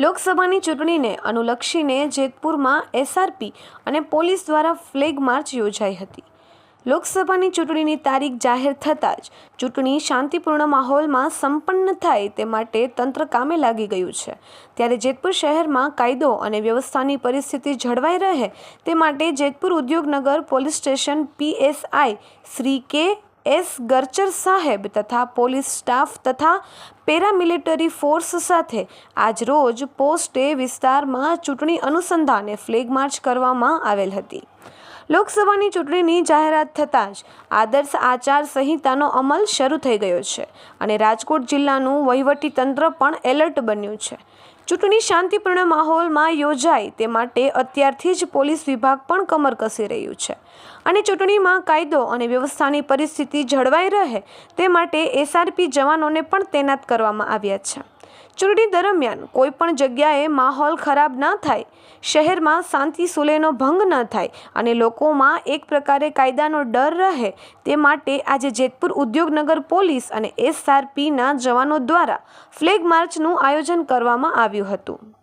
લોકસભાની ચૂંટણીને અનુલક્ષીને જેતપુરમાં એસઆરપી અને પોલીસ દ્વારા ફ્લેગ માર્ચ યોજાઈ હતી. લોકસભાની ચૂંટણીની તારીખ જાહેર થતાં જ ચૂંટણી શાંતિપૂર્ણ માહોલમાં સંપન્ન થાય તે માટે તંત્ર કામે લાગી ગયું છે. ત્યારે જેતપુર શહેરમાં કાયદો અને વ્યવસ્થાની પરિસ્થિતિ જળવાઈ રહે તે માટે Jetpur Udyognagar police station PSI Shri K S Garchar સાહેબ તથા પોલીસ સ્ટાફ તથા પેરામિલિટરી ફોર્સ સાથે આજરોજ પોસ્ટે વિસ્તારમાં ચૂંટણી અનુસંધાને ફ્લેગ માર્ચ કરવામાં આવેલ હતી. લોકસભાની ચૂંટણીની જાહેરાત થતાં જ આદર્શ આચાર સંહિતાનો અમલ શરૂ થઈ ગયો છે અને રાજકોટ જિલ્લાનું વહીવટી તંત્ર પણ એલર્ટ બન્યું છે. ચૂંટણી શાંતિપૂર્ણ માહોલમાં યોજાય તે માટે અત્યારથી જ પોલીસ વિભાગ પણ કમર કસી રહ્યું છે અને ચૂંટણીમાં કાયદો અને વ્યવસ્થાની પરિસ્થિતિ જળવાઈ રહે તે માટે એસઆરપી જવાનોને પણ તૈનાત કરવામાં આવ્યા છે. ચૂંટણી દરમિયાન કોઈ પણ જગ્યાએ માહોલ ખરાબ ન થાય, શહેરમાં શાંતિ સુલેનો ભંગ ન થાય અને લોકોમાં એક પ્રકારે કાયદાનો ડર રહે તે માટે આજે જેતપુર ઉદ્યોગનગર પોલીસ અને એસઆરપીના જવાનો દ્વારા ફ્લેગ માર્ચનું આયોજન કરવામાં આવ્યું હતું.